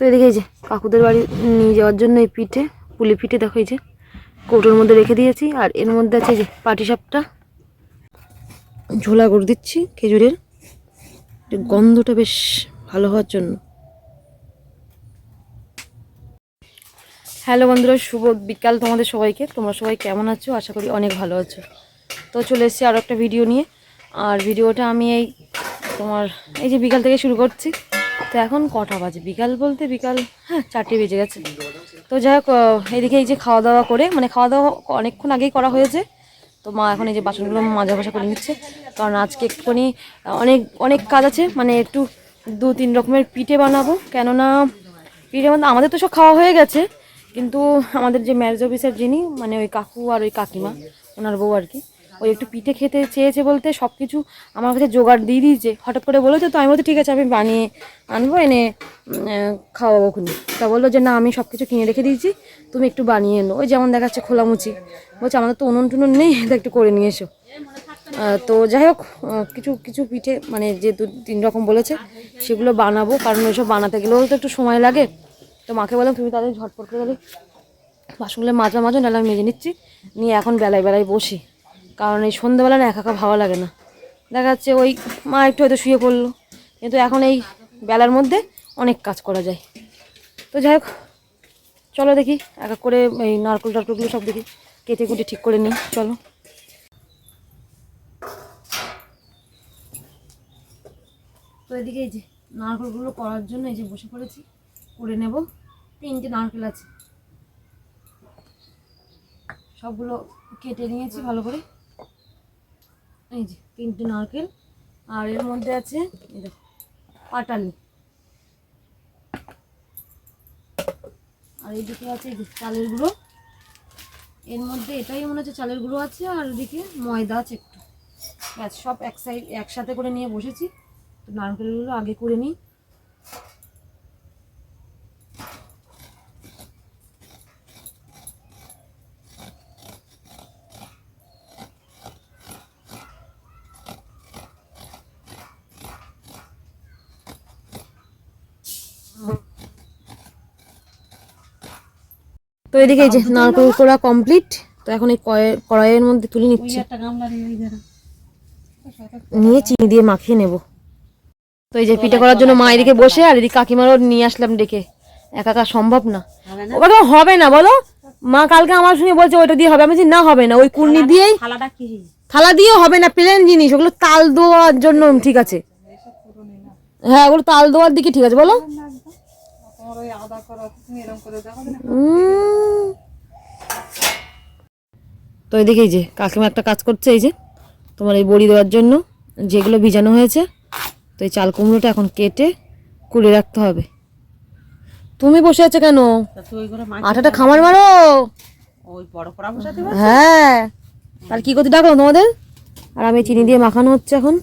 তো এদিকে এই যে কাকুদের বাড়ি নিয়ে যাওয়ার জন্য এই পিঠে, পুলি পিঠে, দেখো এই যে কৌটোর মধ্যে রেখে দিয়েছি, আর এর মধ্যে আছে যে পাটি সাপটা। ঝোলা করে দিচ্ছি খেজুরের। গন্ধটা বেশ ভালো হওয়ার জন্য। হ্যালো বন্ধুরা, শুভ বিকাল তোমাদের সবাইকে। তোমরা সবাই কেমন আছো? আশা করি অনেক ভালো আছো। তো চলে এসেছি আরও একটা ভিডিও নিয়ে। আর ভিডিওটা আমি এই তোমার এই যে বিকাল থেকে শুরু করছি। তো এখন কটা বাজে? বিকাল বলতে বিকাল হ্যাঁ চারটে বেজে গেছে। তো যাই হোক এদিকে এই যে খাওয়া দাওয়া করে মানে খাওয়া দাওয়া অনেকক্ষণ আগেই করা হয়েছে। তো মা এখন এই যে বাসনগুলো মাজা ভাসা করে নিচ্ছে। কারণ আজকে একটুখানি, অনেক অনেক কাজ আছে মানে একটু দু, তিন রকমের পিঠে বানাবো। কেননা, পিঠে মানে আমাদের তো সব খাওয়া হয়ে গেছে। কিন্তু আমাদের যে ম্যারেজ অফিসার যিনি মানে ওই কাকু আর ওই কাকিমা, ওনার বউ আর কি ওই একটু পিঠে খেতে চেয়েছে বলতে সব কিছু আমার কাছে জোগাড় দিয়ে দিয়েছে। হঠাৎ করে বলেছে তো আমি বলতে ঠিক আছে, আমি বানিয়ে আনব, এনে খাওয়াবো খুনি তা বলল যে, না, আমি সব কিছু কিনে রেখে দিয়েছি, তুমি একটু বানিয়ে এনো। ওই যেমন দেখাচ্ছে খোলামুচি। বলছে, আমাদের তো উনুন টুনুন নেই, এটা একটু করে নিয়ে এসো। তো যাই হোক কিছু কিছু পিঠে মানে যে দু, তিন রকম বলেছে, সেগুলো বানাবো, কারণ ওইসব বানাতে গেলেও তো একটু সময় লাগে। তো মাকে বললাম, তুমি তাদের ঝটপট করে গেলে বাসনগুলো মাজা মাজা, নাহলে আমি মেজে নিচ্ছি। নিয়ে এখন বেলায় বেলায় বসি। কারণ এই সন্ধ্যাবেলা না একা একা ভালো লাগে না। দেখা যাচ্ছে ওই মা একটু হয়তো শুয়ে পড়ল। কিন্তু এখন এই বেলার মধ্যে অনেক কাজ করা যায়। তো যাই হোক, চলো দেখি এক এক করে এই নারকেল টারকেলগুলো সব দেখি, কেটে কুটে ঠিক করে নিই, চলো। তো এদিকে এই যে নারকলগুলো করার জন্য এই যে বসে পড়েছি, করে নেব। তিনটে নারকেল আছে। সবগুলো কেটে নিয়েছি ভালো করে। এই যে, তিনটে নারকেল, আর এর মধ্যে আছে পাটালি। আর এইদিকে আছে চালের গুঁড়ো। এর মধ্যে এটাই মনে হচ্ছে চালের গুঁড়ো আছে, আর ওদিকে ময়দা আছে একটু। সব এক সাইড একসাথে করে নিয়ে বসেছি। তো নারকেলগুলো আগে করে নিই। তো এদিকে এই যে নারকেল করা কমপ্লিট তো এখন এই কড়াইয়ের মধ্যে তুলে নিচ্ছি। নিয়ে চিনি দিয়ে মাখিয়ে নেব। তো এই যে পিঠে করার জন্য মা এদিকে বসে আর এদিকে কাকিমারও নিয়ে আসলাম ডেকে। একা একা সম্ভব না। ওটা হবে না বলো। মা কালকে আমার সঙ্গে বলছে ওইটা দিয়ে হবে। আমি বলছি না হবে না। ওই কুর্নি দিয়েই থালা দিয়েও হবে না প্লেন জিনিস। ওগুলো তাল দেওয়ার জন্য ঠিক আছে। হ্যাঁ ওগুলো তাল দেওয়ার দিকে ঠিক আছে বলো। উম। তো এদিকে এই যে কাকিমা একটা কাজ করছে এই যে তোমার এই বড়ি দেওয়ার জন্য যেগুলো ভিজানো হয়েছে তো এই চাল কুমড়োটা এখন কেটে কুড়ে রাখতে হবে। তুমি বসে আছো কেন? আটাটা খামার মারো। ওই বড় হ্যাঁ। আর কি করতে ডাকলো তোমাদের? আর আমি চিনি দিয়ে মাখানো হচ্ছে এখন।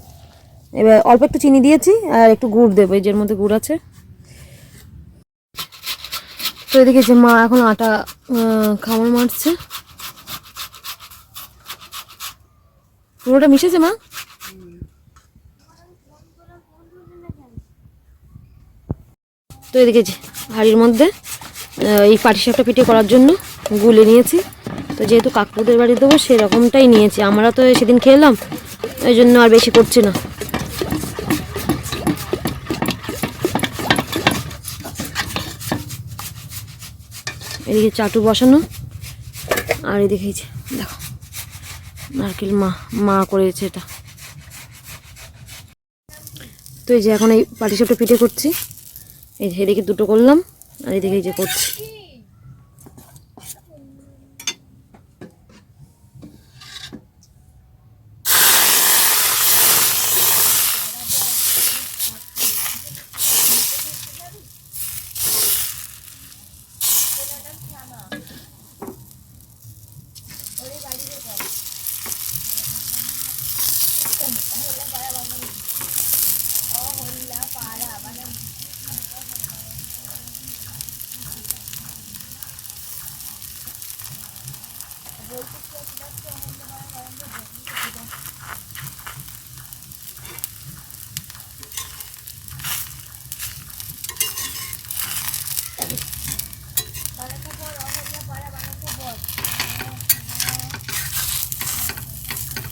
এবার অল্প একটু চিনি দিয়েছি আর একটু গুড় দেবো এই যের মধ্যে গুড় আছে। তো এদিকে যে মা এখন আটা খামার মারছে। পুরোটা মিশেছে মা? তো এদিকে যে হাড়ির মধ্যে এই পাটিসাপটা পিঠে করার জন্য গুলে নিয়েছি। তো যেহেতু কাকুদের বাড়ি দেবো, সেরকমটাই নিয়েছি। আমরা তো সেদিন খেলাম, ওই জন্য আর বেশি করছি না। এদিকে চাটু বসানো। আর এদিকে দেখো, নারকেল মা মা করেছে এটা। তো এই যে এখন এই পাটিসাপটা পিঠে করছি। এই যে এদিকে দুটো করলাম, আর এদিকে এই যে করছি।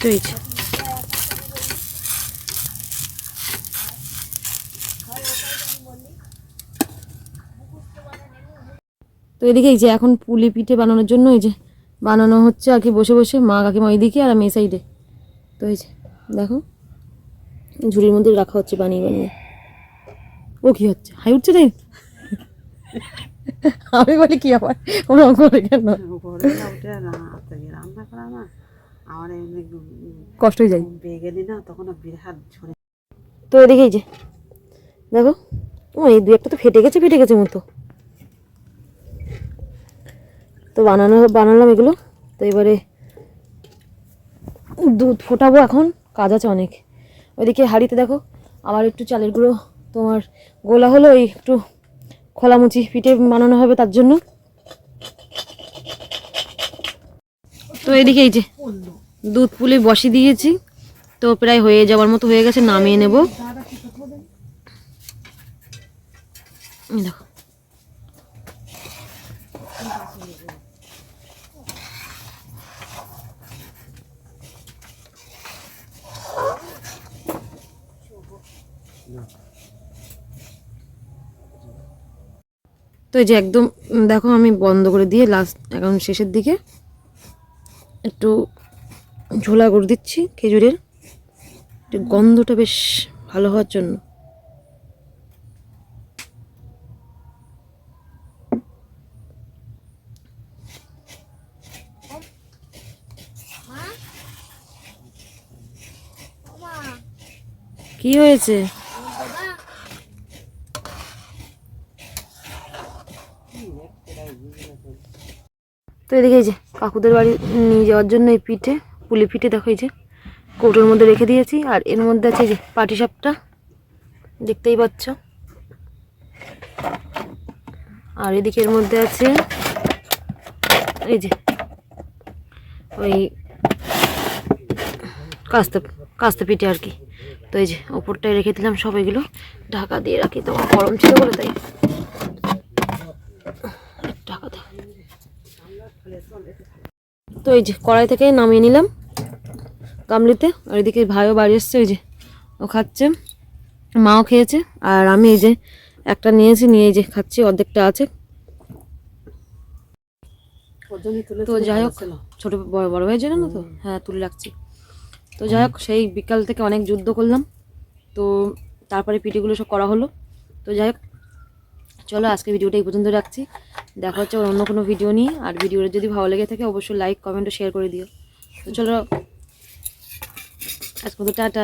তো তো এদিকে এই যে এখন পুলি পিঠে বানানোর জন্য এই যে বানানো হচ্ছে আর কি বসে বসে, মা কাকিমা ওইদিকে আর আমি এই সাইডে তো এই যে, দেখো, ঝুড়ির মধ্যে রাখা হচ্ছে বানিয়ে বানিয়ে। ও কি হচ্ছে? হাই উঠছে রে। আমি বলি কি আবার? করে কেন? আমার এমনি কষ্ট হয়ে যায়। বেগে দিই না তখন বিরাট ঝরে তো এদিকে যে দেখো ও এই দু একটা তো ফেটে গেছে ফেটে গেছে মতো তো বানানো বানালাম এগুলো। তো এবারে দুধ ফোটাবো এখন কাজ আছে অনেক। ওইদিকে হাঁড়িতে দেখো আবার একটু চালের গুঁড়ো তোমার গোলা হলো ওই একটু খোলামুচি পিঠে বানানো হবে তার জন্য। তো এদিকে এই যে দুধ পুলি বসিয়ে দিয়েছি। তো প্রায় হয়ে যাওয়ার মতো হয়ে গেছে, নামিয়ে নেব। দেখো। তো এই যে একদম, দেখো আমি বন্ধ করে দিয়ে লাস্ট এখন শেষের দিকে একটু ঝোলা করে দিচ্ছি খেজুরের। গন্ধটা বেশ ভালো হওয়ার জন্য। কি হয়েছে? তো এদিকে যে কাকুদের বাড়ি নিয়ে যাওয়ার জন্য এই পিঠে। পুলি পিঠে দেখো এই যে, কৌটোর মধ্যে রেখে দিয়েছি, আর এর মধ্যে আছে যে পাটি সাপটা দেখতেই পাচ্ছ। আর এদিকে এর মধ্যে আছে এই যে, ওই কাস্তে কাস্তে পিঠে আর কি। তো এই যে ওপরটায় রেখে দিলাম সব এগুলো, ঢাকা দিয়ে রাখি, তো গরম ছিল বলে তাই। ঢাকা তো এই যে কড়াই থেকে নামিয়ে নিলাম। গামলিতে আর এদিকে ভাইও বাড়ি এসছে ওই যে ও খাচ্ছে মাও খেয়েছে আর আমি এই যে একটা নিয়েছি নিয়ে এই যে খাচ্ছি অর্ধেকটা আছে। তো যাই হোক ছোট বড় বড় হয়ে যাবে না তো হ্যাঁ তুলে রাখছি। তো যাই হোক সেই বিকাল থেকে অনেক যুদ্ধ করলাম। তো তারপরে পিটিগুলো সব করা হলো। তো যাই হোক চলো আজকে ভিডিওটা এই পর্যন্ত রাখছি। দেখা হচ্ছে অন্য কোনো ভিডিও নিয়ে। আর ভিডিওটা যদি ভালো লেগে থাকে অবশ্যই লাইক কমেন্ট ও শেয়ার করে দিও। তো চলো আজকে তো টাটা?